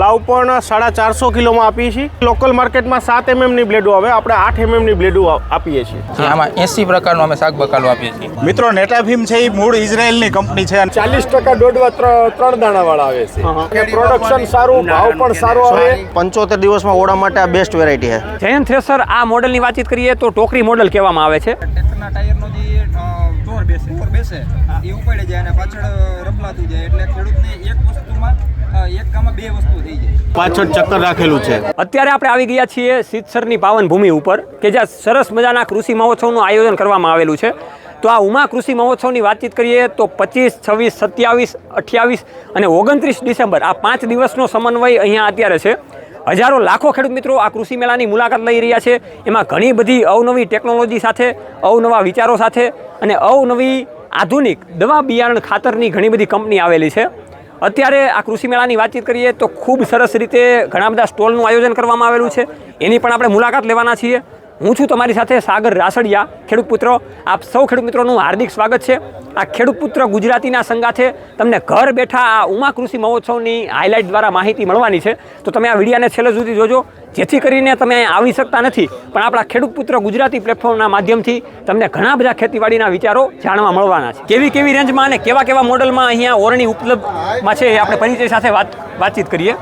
લાવ પણ સાડા ચારસો કિલોમાં આપીએ છીએ. લોકલ માર્કેટમાં સાત એમએમની બ્લેડો આવે આપણે આઠ એમએમની બ્લેડો આપીએ છીએ. આમાં એસી પ્રકારનું અમે શાક બકાલો આપીએ છીએ. મિત્રો નેટાફીમ છે એ મૂળ ઇઝરાયલની કંપની છે. ચાલીસ ટકા દોઢવા ત્રણ દાણાવાળા દાણા વાળા આવે છે પ્રોડક્શન સારું ભાવ પણ સારો આવે. પંચોતેર દિવસમાં ઓળા માટે આ બેસ્ટ વેરાયટી છે. જયંત થ્રેસર આ મોડલની વાતચીત કરીએ તો ટોકરી મોડલ કહેવામાં આવે છે. ટાયરનો જે બેસે બેસે એ ઉપાડી જાય અને પાછળ રપલાતું જાય એટલે ખેડૂતને પાછળ ચક્કર રાખેલું છે. અત્યારે આપણે આવી ગયા છીએ સિદ્ધસરની પાવન ભૂમિ ઉપર કે જ્યાં સરસ મજાના કૃષિ મહોત્સવનું આયોજન કરવામાં આવેલું છે. તો આ ઉમા કૃષિ મહોત્સવની વાતચીત કરીએ તો પચીસ છવ્વીસ સત્યાવીસ અઠ્યાવીસ અને ઓગણત્રીસ ડિસેમ્બર આ પાંચ દિવસનો સમન્વય અહીંયા અત્યારે છે. હજારો લાખો ખેડૂત મિત્રો આ કૃષિ મેળાની મુલાકાત લઈ રહ્યા છે. એમાં ઘણી બધી અવનવી ટેકનોલોજી સાથે અવનવા વિચારો સાથે અને અવનવી આધુનિક દવા બિયારણ ખાતરની ઘણી બધી કંપની આવેલી છે. અત્યારે આ કૃષિ મેળાની વાતચીત કરીએ તો ખૂબ સરસ રીતે ઘણા બધા સ્ટોલનું આયોજન કરવામાં આવેલું છે. એની પણ આપણે મુલાકાત લેવાના છીએ. હું છું તમારી સાથે સાગર રાસડિયા, ખેડૂત પુત્રો. આપ સૌ ખેડૂત મિત્રોનું હાર્દિક સ્વાગત છે. આ ખેડૂત પુત્ર ગુજરાતીના સંગાથે તમને ઘર બેઠા આ ઉમા કૃષિ મહોત્સવની હાઇલાઇટ દ્વારા માહિતી મળવાની છે. તો તમે આ વિડીયાને છેલ્લે સુધી જોજો. જેથી કરીને તમે આવી શકતા નથી. પણ આપણા ખેડૂત પુત્ર ગુજરાતી પ્લેટફોર્મના માધ્યમથી તમને ઘણા બધા ખેતીવાડીના વિચારો જાણવા મળવાના છે. કેવી કેવી રેન્જમાં અને કેવા કેવા મોડલમાં અહીંયા ઓરણી ઉપલબ્ધમાં છે આપણે પરિચય સાથે વાત વાતચીત કરીએ.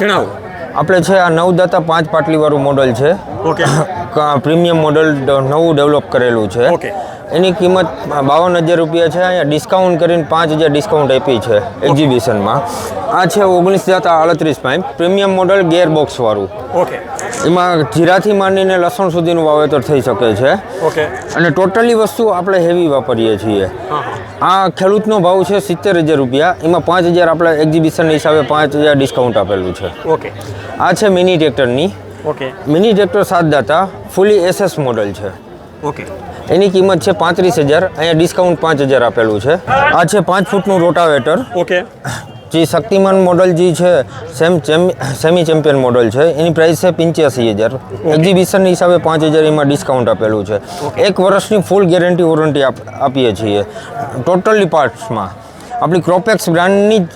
જણાવો. આપણે છે આ નવદાતા પાંચ પાટલીવાળું મોડલ છે. ઓકે. પ્રીમિયમ મોડલ નવું ડેવલપ કરેલું છે. ઓકે. એની કિંમત બાવન હજાર રૂપિયા છે. અહીંયા ડિસ્કાઉન્ટ કરીને પાંચ હજાર ડિસ્કાઉન્ટ આપી છે એક્ઝિબિશનમાં આ છે ઓગણીસ દાતા આડત્રીસ પાઇપ પ્રીમિયમ મોડલ ગેર બોક્સવાળું ઓકે. એમાં જીરાથી માંડીને લસણ સુધીનું વાવેતર થઈ શકે છે. ઓકે. અને ટોટલી વસ્તુ આપણે હેવી વાપરીએ છીએ. આ ખેડૂતનો ભાવ છે સિત્તેર હજાર રૂપિયા. એમાં પાંચ હજાર આપણે એક્ઝિબિશન હિસાબે પાંચ હજાર ડિસ્કાઉન્ટ આપેલું છે. ઓકે. આ છે મિની ટ્રેક્ટરની ઓકે. મિની ટ્રેક્ટર સાત દાતા ફૂલી એસએસ મોડલ છે. ઓકે. એની કિંમત છે પાંત્રીસ હજાર. અહીંયા ડિસ્કાઉન્ટ પાંચ હજાર આપેલું છે. આ છે પાંચ ફૂટનું રોટાવેટર ઓકે. જે શક્તિમાન મોડલ જે છે સેમ સેમી ચેમ્પિયન મોડલ છે. એની પ્રાઇસ છે પંચ્યાસી હજાર. એક્ઝિબિશન હિસાબે પાંચ હજાર એમાં ડિસ્કાઉન્ટ આપેલું છે. એક વર્ષની ફૂલ ગેરંટી વોરંટી આપીએ છીએ. ટોટલી પાર્ટ્સમાં આપણી ક્રોપેક્સ બ્રાન્ડની જ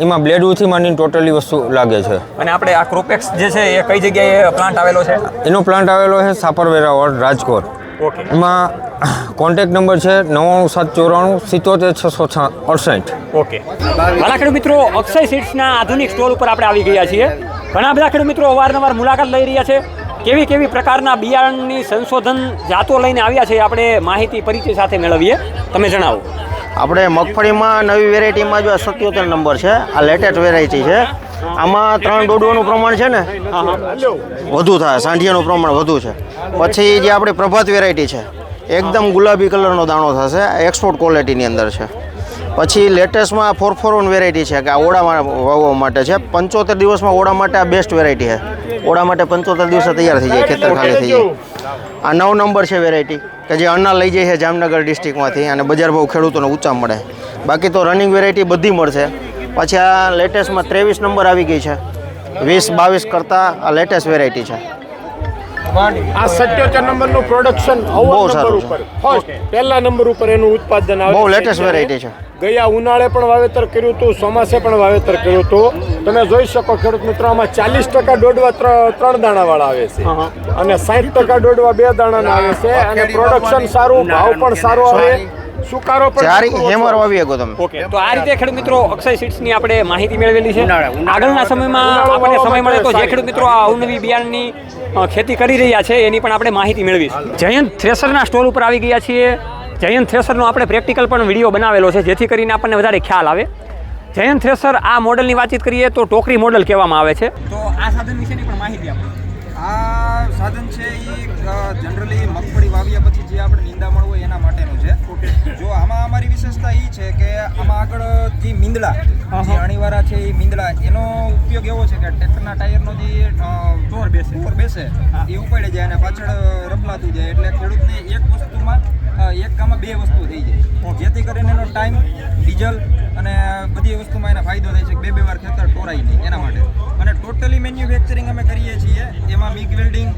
એમાં બ્લેડથી માંડીને ટોટલી વસ્તુ લાગે છે. અને આપણે આ ક્રોપેક્સ જે છે એ કઈ જગ્યાએ પ્લાન્ટ આવેલો છે? એનો પ્લાન્ટ આવેલો છે સાપરવેરા વોર્ડ રાજકોટ. ઓકે એમાં કોન્ટેક્ટ નંબર છે નવ્વાણું સાત ચોરાણું સિત્તોતેર છસો અડસઠ. ઓકે વાલા ખેડૂત મિત્રો અક્ષય સીટ્સના આધુનિક સ્ટોલ ઉપર આપણે આવી ગયા છીએ. ઘણા બધા ખેડૂત મિત્રો અવારનવાર મુલાકાત લઈ રહ્યા છે. કેવી કેવી પ્રકારના બિયારણની સંશોધન જાતો લઈને આવ્યા છે આપણે માહિતી પરિચય સાથે મેળવીએ. તમે જણાવો. આપણે મગફળીમાં નવી વેરાયટીમાં જો સત્યોતેર નંબર છે આ લેટેસ્ટ વેરાયટી છે આમાં ત્રણ દોડવાનું પ્રમાણ છે ને? વધુ થાય સાંઢિયાનું પ્રમાણ વધુ છે. પછી જે આપણી પ્રભાત વેરાયટી છે એકદમ ગુલાબી કલરનો દાણો થશે. એક્સપોર્ટ ક્વોલિટીની અંદર છે. પછી લેટેસ્ટમાં ફોર ફોર વન વેરાયટી છે કે આ ઓળા વાવવા માટે છે. પંચોતેર દિવસમાં ઓળા માટે આ બેસ્ટ વેરાયટી છે. ઓળા માટે પંચોતેર દિવસે તૈયાર થઈ જાય ખેતર ખાલી થઈ જાય. આ નવ નંબર છે વેરાયટી કે જે અન્ના લઈ જાય છે જામનગર ડિસ્ટ્રિક્ટમાંથી અને બજાર ભાવ ખેડૂતોને ઊંચા મળે. બાકી તો રનિંગ વેરાયટી બધી મળશે. પછી આ લેટેસ્ટમાં ત્રેવીસ નંબર આવી ગઈ છે. વીસ બાવીસ કરતાં આ લેટેસ્ટ વેરાયટી છે. આ સત્યોતેર નંબરનું પ્રોડક્શન અવ્વલ નંબર ઉપર. ફર્સ્ટ પહેલા નંબર ઉપર એનું ઉત્પાદન આવે બહુ. લેટેસ્ટ વેરાયટી છે. ગયા ઉનાળે પણ વાવેતર કર્યું હતું ચોમાસે પણ વાવેતર કર્યું હતું. તમે જોઈ શકો ખેડૂત મિત્રો આમાં ચાલીસ ટકા દોડવા ત્રણ ત્રણ દાણા વાળા આવે છે. અને સાઠ ટકા દોડવા બે દાણા આવે છે. અને પ્રોડક્શન સારું ભાવ પણ સારો આવે. સુકારો પણ ચારી હેમર વાવી શકો તમે. ઓકે તો આ રીતે ખેડૂત મિત્રો અક્ષય સીટ્સની આપણે માહિતી મેળવેલી છે. આગળના સમયમાં આપણને સમય મળે તો જે ખેડૂત મિત્રો આ અવનવી બિયારણની ખેતી કરી રહ્યા છે એની પણ આપણે માહિતી મેળવીશું. જયંત થ્રેસરના સ્ટોલ ઉપર આવી ગયા છીએ. જયંત થ્રેસરનો આપણે પ્રેક્ટિકલ પણ વીડિયો બનાવેલો છે જેથી કરીને આપણને વધારે ખ્યાલ આવે. જયંત થ્રેસર આ મોડલની વાતચીત કરીએ તો ટોકરી મોડલ કહેવામાં આવે છે. તો આ સાધન વિશેની પણ માહિતી આપો. આ સાધન છે એ જનરલી મગફળી વાવ્યા પછી જે આપણે નિંદામણ જો આમાં અમારી વિશેષતા એ છે કે આમાં આગળ જે મીંદડા જે અણીવાળા છે એ મીંદડા એનો ઉપયોગ એવો છે કે ટ્રેક્ટરના ટાયરનો જે ટોર બેસે. ટોર બેસે એ ઉપાડી જાય અને પાછળ રપલાતું જાય એટલે ખેડૂતને એક વસ્તુમાં એક કામમાં બે વસ્તુ થઈ જાય. જેથી કરીને એનો ટાઈમ ડીઝલ અને બધી વસ્તુમાં એને ફાયદો થાય છે બે બે વાર ખેતર ટોરાય નહીં એના માટે. અને ટોટલી મેન્યુફેક્ચરિંગ અમે કરીએ છીએ. એમાં મિગ વેલ્ડિંગ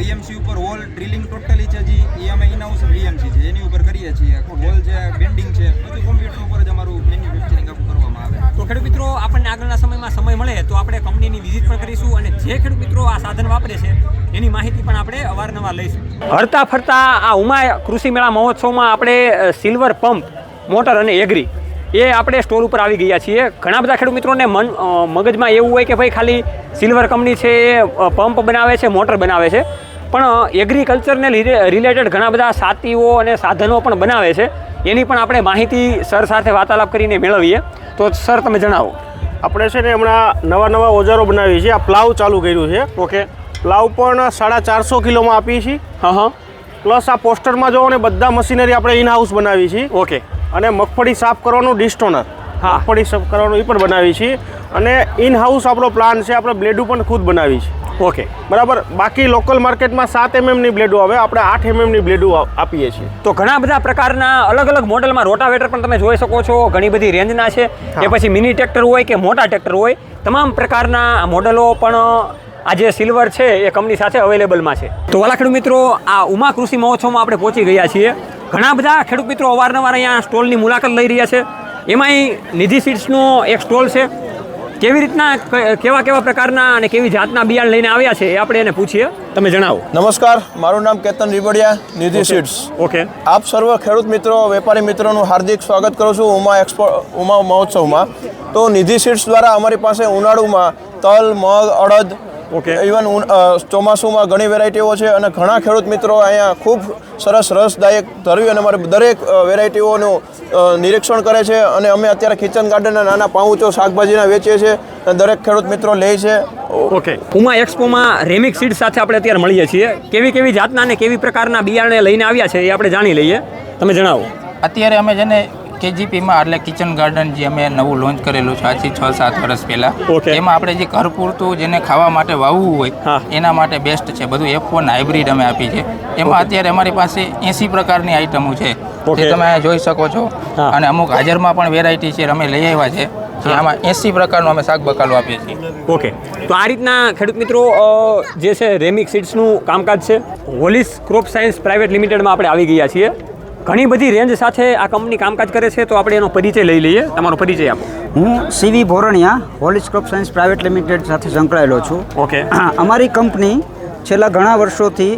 વીએમસી ઉપર હોલ ડ્રિલિંગ ટોટલી છે જી. એ અમે ઇનહાઉસ વીએમસી છે. એની ઉપર કરીએ છીએ. હોલ છે બેન્ડિંગ છે, બધું કોમ્પ્યુટર ઉપર જ અમારું મેન્યુફેક્ચરિંગ આખું કરવામાં આવે. તો ખેડૂત મિત્રો, આપણને આગળના સમયમાં સમય મળે તો આપણે કંપનીની વિઝિટ જે ખેડૂત મિત્રો આ સાધન વાપરે છે, એની માહિતી પણ આપણે અવારનવાર લઈશું. હરતા ફરતા આ ઉમા કૃષિ મેળા મહોત્સવમાં આપણે સિલ્વર પંપ મોટર અને એગ્રી એ આપણે સ્ટોર ઉપર આવી ગયા છીએ. ઘણા બધા ખેડૂત મિત્રોને મન મગજમાં એવું હોય કે ભાઈ ખાલી સિલ્વર કંપની છે એ પંપ બનાવે છે મોટર બનાવે છે. પણ એગ્રીકલ્ચરને રિલેટેડ ઘણા બધા સાતીઓ અને સાધનો પણ બનાવે છે. એની પણ આપણે માહિતી સર સાથે વાર્તાલાપ કરીને મેળવીએ. તો સર તમે જણાવો. આપણે છે ને હમણાં નવા નવા ઓજારો બનાવીએ છીએ. આ પ્લાવ ચાલુ કર્યું છે. ઓકે. પ્લાવ પણ સાડા ચારસો કિલોમાં આપીએ છીએ. હા હા. પ્લસ આ પોસ્ટરમાં જોવો ને બધા મશીનરી આપણે ઇનહાઉસ બનાવી છીએ. ઓકે. અને મગફળી સાફ કરવાનું ડિસ્ટોનર હા. મગફળી સાફ કરવાનું એ પણ બનાવી છીએ. અને ઇન હાઉસ આપણો પ્લાન છે આપણે બ્લેડું પણ ખુદ બનાવી છે ઓકે. બરાબર? બાકી લોકલ માર્કેટમાં સાત એમએમની બ્લેડો આવે આપણે આઠ એમએમની બ્લેડો આપીએ છીએ. તો ઘણા બધા પ્રકારના અલગ અલગ મોડેલમાં રોટાવેટર પણ તમે જોઈ શકો છો ઘણી બધી રેન્જના છે. કે પછી મિની ટ્રેક્ટર હોય કે મોટા ટ્રેક્ટર હોય તમામ પ્રકારના મોડેલો પણ આ જે સિલ્વર છે એ કંપની સાથે અવેલેબલમાં છે. તો વાલા ખેડૂત મિત્રો આ ઉમા કૃષિ મહોત્સવમાં આપણે પહોંચી ગયા છીએ. ઘણા બધા ખેડૂત મિત્રો અવારનવાર અહીંયા સ્ટોલની મુલાકાત લઈ રહ્યા છે. એમાંય નિધિ સીડ્સનો એક સ્ટોલ છે. કેવી રીતના કેવા કેવા પ્રકારના અને કેવી જાતના બિયારણ લઈને આવ્યા છે એ આપણે એને પૂછીએ. તમે જણાવો. નમસ્કાર મારું નામ કેતન રીબડિયા નિધિ સીડ્સ. ઓકે. આપ સર્વ ખેડૂત મિત્રો વેપારી મિત્રોનું હાર્દિક સ્વાગત કરું છું ઉમા એક્સપો ઉમા મહોત્સવમાં. તો નિધિ સીડ્સ દ્વારા અમારી પાસે ઉનાળુમાં તલ મગ અડદ ઓકે. ઇવન ચોમાસુમાં ઘણી વેરાયટીઓ છે અને ઘણા ખેડૂત મિત્રો અહીંયા ખૂબ સરસ રસદાયક ધરવી અને અમારે દરેક વેરાયટીઓનું નિરીક્ષણ કરે છે અને અમે અત્યારે કિચન ગાર્ડનના નાના પાઉચો શાકભાજીના વેચીએ છીએ અને દરેક ખેડૂત મિત્રો લે છે. ઓકે ઉમા એક્સપોમાં રેમિક સીડ સાથે આપણે અત્યારે મળીએ છીએ. કેવી કેવી જાતના અને કેવી પ્રકારના બિયારણે લઈને આવ્યા છે એ આપણે જાણી લઈએ. તમે જણાવો. અત્યારે અમે છે ને કેજીપીમાં એટલે કિચન ગાર્ડન જે અમે નવું લોન્ચ કરેલું છે આજથી છ સાત વર્ષ પહેલા. એમાં આપણે જે ઘર પૂરતું જેને ખાવા માટે વાવવું હોય એના માટે બેસ્ટ છે. બધું એફ વન હાઇબ્રિડ અમે આપી છે. એમાં અત્યારે અમારી પાસે એસી પ્રકારની આઈટમો છે. જે તમે જોઈ શકો છો. અને અમુક હાજરમાં પણ વેરાયટી છે અમે લઈ આવ્યા છે. આમાં એસી પ્રકારનું અમે શાક બકાલો આપીએ છીએ. ઓકે તો આ રીતના ખેડૂત મિત્રો જે છે રેમિક સીડ્સનું કામકાજ છે. હોલિસ ક્રોપ સાયન્સ પ્રાઇવેટ લિમિટેડમાં આપણે આવી ગયા છીએ. ઘણી બધી રેન્જ સાથે આ કંપની કામકાજ કરે છે તો આપણે એનો પરિચય લઈ લઈએ. તમારો પરિચય આપો. હું CV Bhoraniya Hollis crop science private limited સાથે સંકળાયેલો છું. ઓકે અમારી કંપની છેલ્લા ઘણા વર્ષોથી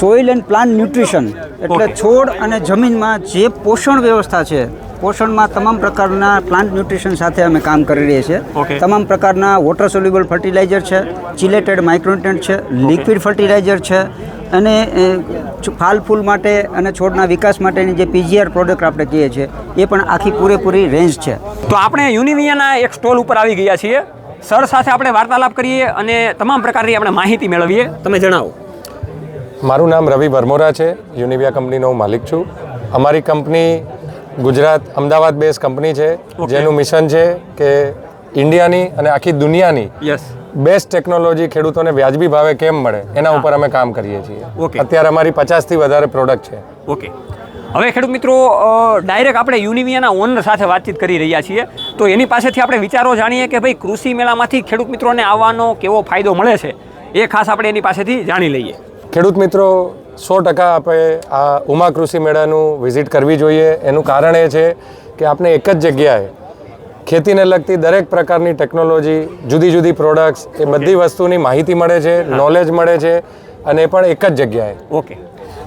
સોઇલ એન્ડ પ્લાન્ટ ન્યુટ્રિશન એટલે. છોડ અને જમીનમાં જે પોષણ વ્યવસ્થા છે પોષણમાં તમામ પ્રકારના પ્લાન્ટ ન્યુટ્રિશન સાથે અમે કામ કરી રહ્યા છીએ. તમામ પ્રકારના વોટર સોલ્યુબલ ફર્ટિલાઇઝર છે ચિલેટેડ માઇક્રોન્યુટ્રન્ટ છે લિક્વિડ ફર્ટિલાઇઝર છે અને ફાલ ફૂલ માટે અને છોડના વિકાસ માટેની જે પીજીઆર પ્રોડક્ટ આપણે કહીએ છીએ એ પણ આખી પૂરેપૂરી રેન્જ છે. તો આપણે યુનિવિયાના એક સ્ટોલ ઉપર આવી ગયા છીએ. સર સાથે આપણે વાર્તાલાપ કરીએ અને તમામ પ્રકારની આપણે માહિતી મેળવીએ. તમે જણાવો. મારું નામ રવિ ભરમોરા છે. યુનિવિયા કંપનીનો હું માલિક છું. અમારી company Gujarat Ahmedabad base company છે જેનું મિશન છે કે ઇન્ડિયાની અને આખી દુનિયાની યસ બેસ્ટ ટેકનોલોજી ખેડૂતોને વ્યાજબી ભાવે કેમ મળે એના ઉપર અમે કામ કરીએ છીએ. ઓકે અત્યારે અમારી પચાસથી વધારે પ્રોડક્ટ છે. ઓકે હવે ખેડૂત મિત્રો ડાયરેક્ટ આપણે યુનિવિયાના ઓનર સાથે વાતચીત કરી રહ્યા છીએ. તો એની પાસેથી આપણે વિચારો જાણીએ કે ભાઈ કૃષિ મેળામાંથી ખેડૂત મિત્રોને આવવાનો કેવો ફાયદો મળે છે? એ ખાસ આપણે એની પાસેથી જાણી લઈએ. ખેડૂત મિત્રો સો ટકા આપણે આ ઉમા કૃષિ મેળાનું વિઝિટ કરવી જોઈએ. એનું કારણ એ છે કે આપણે એક જ જગ્યાએ ખેતીને લગતી દરેક પ્રકારની ટેકનોલોજી જુદી જુદી પ્રોડક્ટ્સ એ બધી વસ્તુની માહિતી મળે છે નોલેજ મળે છે અને એ પણ એક જ જગ્યાએ. ઓકે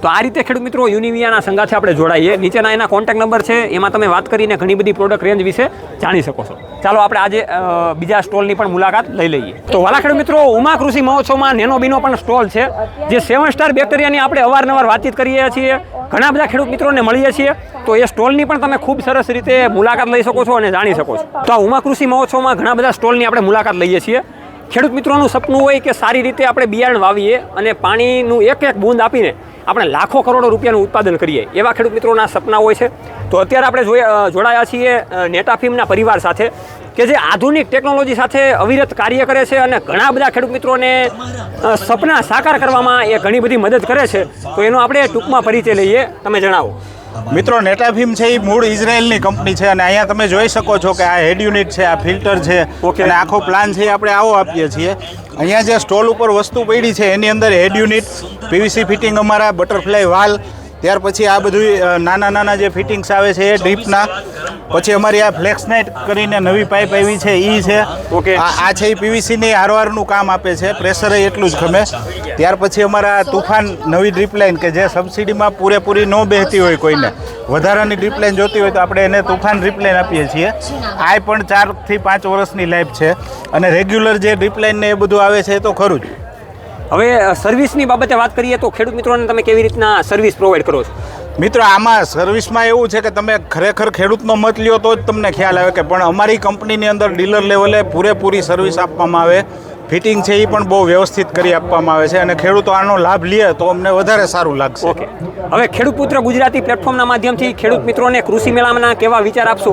તો આ રીતે ખેડૂત મિત્રો યુનિવિયાના સંગાથે આપણે જોડાઈએ. નીચેના એના કોન્ટેક્ટ નંબર છે, એમાં તમે વાત કરીને ઘણી બધી પ્રોડક્ટ રેન્જ વિશે જાણી શકો છો. ચાલો આપણે આજે બીજા સ્ટોલની પણ મુલાકાત લઈ લઈએ. તો વાલા ખેડૂત મિત્રો, ઉમા કૃષિ મહોત્સવમાં નેનોબીનો પણ સ્ટોલ છે, જે સેવન સ્ટાર બેક્ટેરિયાની આપણે અવારનવાર વાતચીત કરીએ છીએ. ઘણા બધા ખેડૂત મિત્રોને મળીએ છીએ. તો એ સ્ટોલની પણ તમે ખૂબ સરસ રીતે મુલાકાત લઈ શકો છો અને જાણી શકો છો. તો આ ઉમા કૃષિ મહોત્સવમાં ઘણા બધા સ્ટોલની આપણે મુલાકાત લઈએ છીએ. ખેડૂત મિત્રોનું સપનું હોય કે સારી રીતે આપણે બિયારણ વાવીએ અને પાણીનું એક એક બૂંદ આપીને આપણે લાખો કરોડો રૂપિયાનું ઉત્પાદન કરીએ. એવા ખેડૂત મિત્રોના સપના હોય છે. તો અત્યારે આપણે જોઈ જોડાયા છીએ નેટાફિમના પરિવાર સાથે, કે જે આધુનિક ટેકનોલોજી સાથે અવિરત કાર્ય કરે છે અને ઘણા બધા ખેડૂત મિત્રોને સપના સાકાર કરવામાં એ ઘણી બધી મદદ કરે છે. તો એનો આપણે ટૂંકમાં પરિચય લઈએ. તમે જણાવો. મિત્રો નેટાફિમ છે એ મૂળ ઇઝરાયલની કંપની છે અને અહીંયા તમે જોઈ શકો છો કે આ હેડ યુનિટ છે આ ફિલ્ટર છે ઓકે અને આખો પ્લાન છે એ આપણે આવો આપીએ છીએ. અહીંયા જે સ્ટોલ ઉપર વસ્તુ પડી છે એની અંદર હેડ યુનિટ પીવીસી ફિટિંગ અમારા બટરફ્લાય વાલ ત્યાર પછી આ બધું નાના નાના જે ફિટિંગ્સ આવે છે એ ડ્રીપના પછી અમારી આ ફ્લેક્સ નાઇટ કરીને નવી પાઇપ આવી છે એ છે. ઓકે. આ છે એ પીવીસીની આરવારનું કામ આપે છે પ્રેશર એટલું જ ગમે. ત્યાર પછી અમારા તુફાન નવી ડ્રીપ લાઇન કે જે સબસિડીમાં પૂરેપૂરી ન બેહતી હોય કોઈને વધારાની ડ્રીપ લાઇન જોતી હોય તો આપણે એને તુફાન ડ્રીપ લાઇન આપીએ છીએ. આ પણ ચારથી પાંચ વર્ષની લાઈફ છે. અને રેગ્યુલર જે ડ્રીપ લાઇન ને એ બધું આવે છે એ તો ખરું જ. હવે સર્વિસની બાબતે વાત કરીએ તો ખેડૂત મિત્રોને તમે કેવી રીતના સર્વિસ પ્રોવાઈડ કરો છો? મિત્રો, આમાં સર્વિસમાં એવું છે કે તમે ખરેખર ખેડૂતનો મત લ્યો તો જ તમને ખ્યાલ આવે કે પણ અમારી કંપનીની અંદર ડીલર લેવલે પૂરેપૂરી સર્વિસ આપવામાં આવે. ફિટિંગ છે એ પણ બહુ વ્યવસ્થિત કરી આપવામાં આવે છે અને ખેડૂતો આનો લાભ લે તો અમને વધારે સારું લાગશે. ઓકે. હવે ખેડૂત પુત્ર ગુજરાતી પ્લેટફોર્મના માધ્યમથી ખેડૂત મિત્રોને કૃષિ મેળાના કેવા વિચાર આપશો?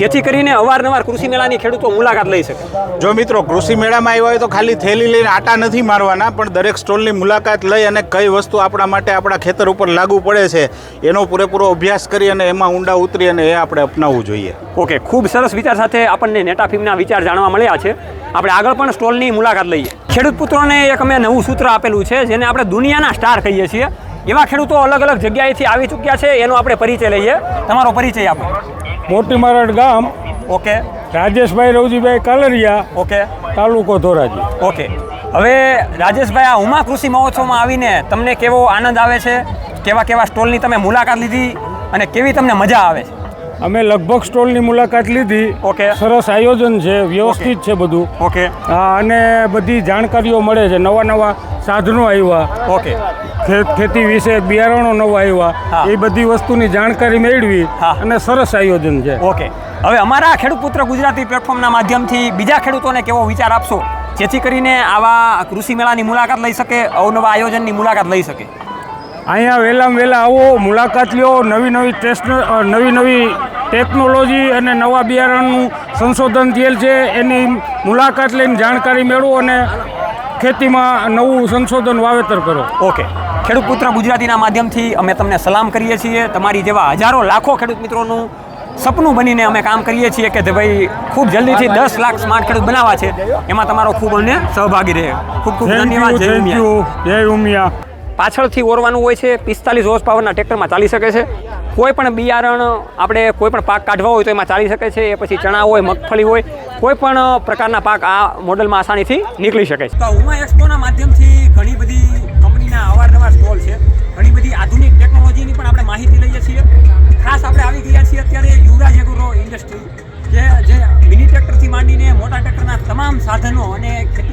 જેથી કરીને અવારનવાર કૃષિ મેળાની ખેડૂતો મુલાકાત લઈ શકે. જો મિત્રો કૃષિ મેળામાં આવ્યા હોય તો ખાલી થેલી લઈને આટા નથી મારવાના પણ દરેક સ્ટોલની મુલાકાત લઈ અને કઈ વસ્તુ આપણા માટે આપણા ખેતર ઉપર લાગુ પડે છે એનો પૂરેપૂરો અભ્યાસ કરી અને એમાં ઊંડા ઉતરી અને એ આપણે અપનાવવું જોઈએ. ઓકે ખૂબ સરસ વિચાર સાથે આપણને નેટા ફિલ્મના વિચાર જાણવા મળ્યા છે. આપણે આગળ પણ સ્ટોલની મુલાકાત લઈએ. ખેડૂત પુત્રોને એક અમે નવું સૂત્ર આપેલું છે જેને આપણે દુનિયાના સ્ટાર કહીએ છીએ. એવા ખેડૂતો અલગ અલગ જગ્યાએથી આવી ચૂક્યા છે એનો આપણે પરિચય લઈએ. તમારો પરિચય આપો. મોટી મારડ ગામ. ઓકે. રાજેશભાઈ રવજીભાઈ કાલરિયા. ઓકે. તાલુકો ધોરાજી. ઓકે. હવે રાજેશભાઈ આ ઉમા કૃષિ મહોત્સવમાં આવીને તમને કેવો આનંદ આવે છે? કેવા કેવા સ્ટોલની તમે મુલાકાત લીધી અને કેવી તમને મજા આવે છે? અમે લગભગ સ્ટોલની મુલાકાત લીધી. ઓકે. સરસ આયોજન છે વ્યવસ્થિત છે બધું. ઓકે. અને બધી જાણકારીઓ મળે છે. નવા નવા સાધનો આવ્યા. ઓકે. ખેત વિશે બિયારણો નવા. આવ્યા. એ બધી વસ્તુની જાણકારી મેળવી. અને સરસ આયોજન છે. ઓકે. હવે અમારા ખેડૂત પુત્ર ગુજરાતી પ્લેટફોર્મના માધ્યમથી બીજા ખેડૂતોને કેવો વિચાર આપશો? જેથી કરીને આવા કૃષિ મેળાની મુલાકાત લઈ શકે અવનવા આયોજનની મુલાકાત લઈ શકે. અહીંયા વહેલામાં વહેલા આવો મુલાકાત લ્યો નવી નવી ટેસ્ટ નવી નવી ટેકનોલોજી અને નવા બિયારણનું સંશોધન થયેલ છે. એની મુલાકાત લઈને જાણકારી મેળવો અને ખેતીમાં નવું સંશોધન વાવેતર કરો. ઓકે. ખેડૂત પુત્ર ગુજરાતીના માધ્યમથી અમે તમને સલામ કરીએ છીએ. તમારી જેવા હજારો લાખો ખેડૂત મિત્રોનું સપનું બનીને અમે કામ કરીએ છીએ કે ભાઈ ખૂબ જલ્દીથી દસ લાખ સ્માર્ટ ખેડૂત બનાવવા છે. એમાં તમારો ખૂબ અમને સહભાગી રહે. ખૂબ ખૂબ ધન્યવાદ. જય ઉમિયા. પાછળથી ઓરવાનું હોય છે, પિસ્તાલીસ હોર્સ પાવરના ટ્રેક્ટરમાં ચાલી શકે છે. કોઈ પણ બિયારણ આપણે કોઈ પણ પાક કાઢવા હોય તો એમાં ચાલી શકે છે, એ પછી ચણા હોય, મગફળી હોય, કોઈ પણ પ્રકારના પાક આ મોડલમાં આસાનીથી નીકળી શકે છે. ઉમા એક્સપોના માધ્યમથી ઘણી બધી કંપનીના અવારનવાર સ્ટોલ છે. ઘણી બધી આધુનિક ટેકનોલોજીની પણ આપણે માહિતી લઈએ છીએ. ખાસ આપણે આવી ગયા છીએ અત્યારે યુવરાજ એગ્રો ઇન્ડસ્ટ્રી, કે જે મિની ટ્રેક્ટરથી માંડીને મોટા ટ્રેક્ટરના તમામ સાધનો અને ખેત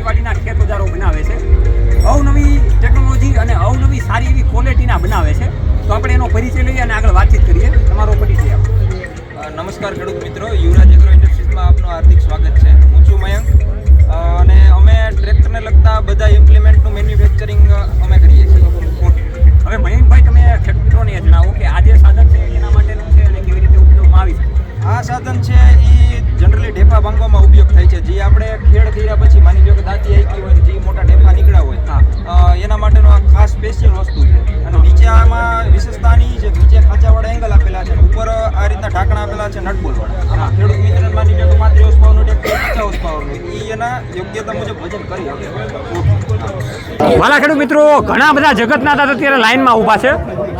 વાલા ખેડૂત મિત્રો ઘણા બધા જગતના દાદા અત્યારે લાઇનમાં ઊભા છે.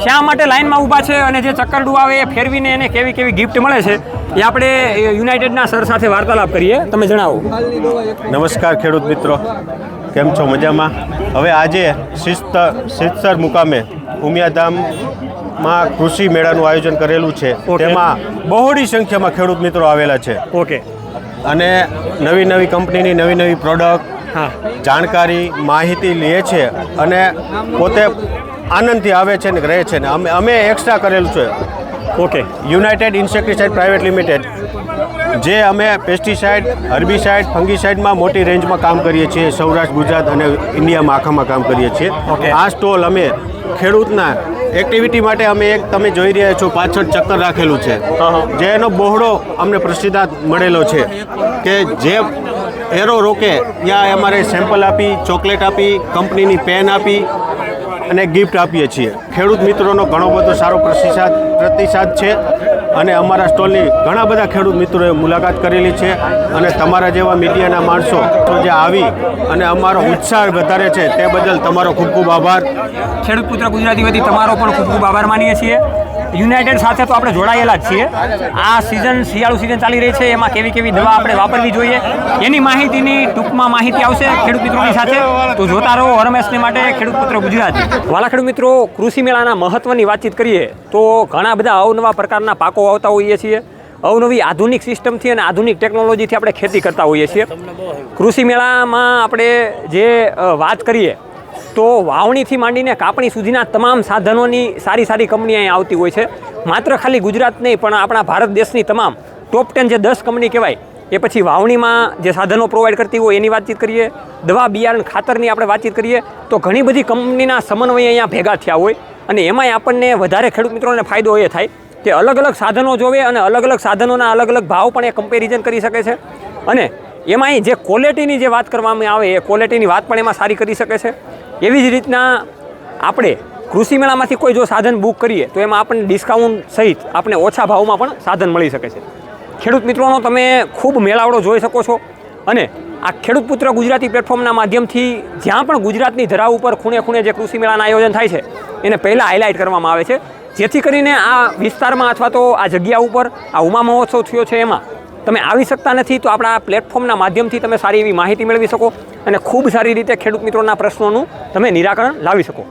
શા માટે લાઇનમાં ઊભા છે અને જે ચક્કરડું આવે એ ફેરવીને એને કેવી કેવી ગિફ્ટ મળે છે એ આપણે યુનાઇટેડના સર સાથે વાર્તાલાપ કરીએ. તમે જણાવો. નમસ્કાર ખેડૂત મિત્રો. કેમ છો? મજામાં? હવે આજે શિસ્ત શિસ્તર મુકામે ઉમિયાધામમાં કૃષિ મેળાનું આયોજન કરેલું છે. તેમાં બહોળી સંખ્યામાં ખેડૂત મિત્રો આવેલા છે. ઓકે અને નવી નવી કંપનીની નવી નવી પ્રોડક્ટ હા. જાણકારી માહિતી લે છે અને પોતે આનંદથી આવે છે ને રહે છે ને. અમે અમે એક્સ્ટ્રા કરેલું છે. Okay. United insecticide private limited જે અમે પેસ્ટિસાઇડ હર્બિસાઇડ ફંગીસાઇડમાં મોટી રેન્જમાં કામ કરીએ છીએ. સૌરાષ્ટ્ર ગુજરાત અને ઇન્ડિયામાં આખામાં કામ કરીએ છીએ. આ સ્ટોલ અમે ખેડૂતના એક્ટિવિટી માટે અમે એક તમે જોઈ રહ્યા છો પાછળ ચક્કર રાખેલું છે. જે એનો બહોળો અમને પ્રસિદ્ધાત મળેલો છે કે જે એરો રોકે ત્યાં અમારે સેમ્પલ આપી ચોકલેટ આપી કંપનીની પેન આપી અને ગિફ્ટ આપીએ છીએ. ખેડૂત મિત્રોનો ઘણો બધો સારો પ્રતિસાદ પ્રતિસાદ છે. અને અમારા સ્ટોલની ઘણા બધા ખેડૂત મિત્રોએ મુલાકાત કરેલી છે અને તમારા જેવા મીડિયાના માણસો જે આવી અને અમારો ઉત્સાહ વધારે છે તે બદલ તમારો ખૂબ ખૂબ આભાર. ખેડૂત પુત્ર ગુજરાતી વતી તમારો પણ ખૂબ ખૂબ આભાર માનીએ છીએ. યુનાઇટેડ સાથે તો આપણે જોડાયેલા જ છીએ. આ સિઝન શિયાળુ સિઝન ચાલી રહી છે. એમાં કેવી કેવી દવા આપણે વાપરવી જોઈએ. એની માહિતીની ટૂંકમાં માહિતી આવશે ખેડૂત મિત્રોની સાથે. તો જોતા રહો હરમેશને માટે ખેડૂત પુત્ર ગુજરાતી. વાલા ખેડૂત મિત્રો, કૃષિ મેળાના મહત્વની વાતચીત કરીએ તો ઘણા બધા અવનવા પ્રકારના પાકો આવતા હોઈએ છીએ. અવનવી આધુનિક સિસ્ટમથી અને આધુનિક ટેકનોલોજીથી આપણે ખેતી કરતા હોઈએ છીએ. કૃષિ મેળામાં આપણે જે વાત કરીએ તો વાવણીથી માંડીને કાપણી સુધીના તમામ સાધનોની સારી સારી કંપની અહીં આવતી હોય છે. માત્ર ખાલી ગુજરાત નહીં, પણ આપણા ભારત દેશની તમામ ટોપ ટેન જે દસ કંપની કહેવાય, એ પછી વાવણીમાં જે સાધનો પ્રોવાઈડ કરતી હોય એની વાતચીત કરીએ. દવા, બિયારણ, ખાતરની આપણે વાતચીત કરીએ. તો ઘણી બધી કંપનીના સમન્વય અહીંયા ભેગા થયા હોય અને એમાંય આપણને વધારે ખેડૂત મિત્રોને ફાયદો એ થાય કે અલગ અલગ સાધનો જોવે અને અલગ અલગ સાધનોના અલગ અલગ ભાવ પણ એ કમ્પેરિઝન કરી શકે છે. અને એમાંય જે ક્વોલિટીની જે વાત કરવામાં આવે, એ ક્વોલિટીની વાત પણ એમાં સારી કરી શકે છે. એવી જ રીતના આપણે કૃષિ મેળામાંથી કોઈ જો સાધન બુક કરીએ, તો એમાં આપણને ડિસ્કાઉન્ટ સહિત આપણે ઓછા ભાવમાં પણ સાધન મળી શકે છે. ખેડૂત મિત્રોનો, તમે ખૂબ મેળાવડો જોઈ શકો છો અને આ ખેડૂત પુત્ર ગુજરાતી પ્લેટફોર્મના માધ્યમથી જ્યાં પણ ગુજરાતની ધરા ઉપર ખૂણે ખૂણે જે કૃષિ મેળાના આયોજન થાય છે, એને પહેલાં હાઇલાઇટ કરવામાં આવે છે. જેથી કરીને આ વિસ્તારમાં અથવા તો આ જગ્યા ઉપર આ ઉમા મહોત્સવ થયો છે એમાં તમે આવી શકતા નથી, તો આપણા પ્લેટફોર્મના માધ્યમથી તમે સારી એવી માહિતી મેળવી શકો અને ખૂબ સારી રીતે ખેડૂત મિત્રોના પ્રશ્નોનું તમે નિરાકરણ લાવી શકો.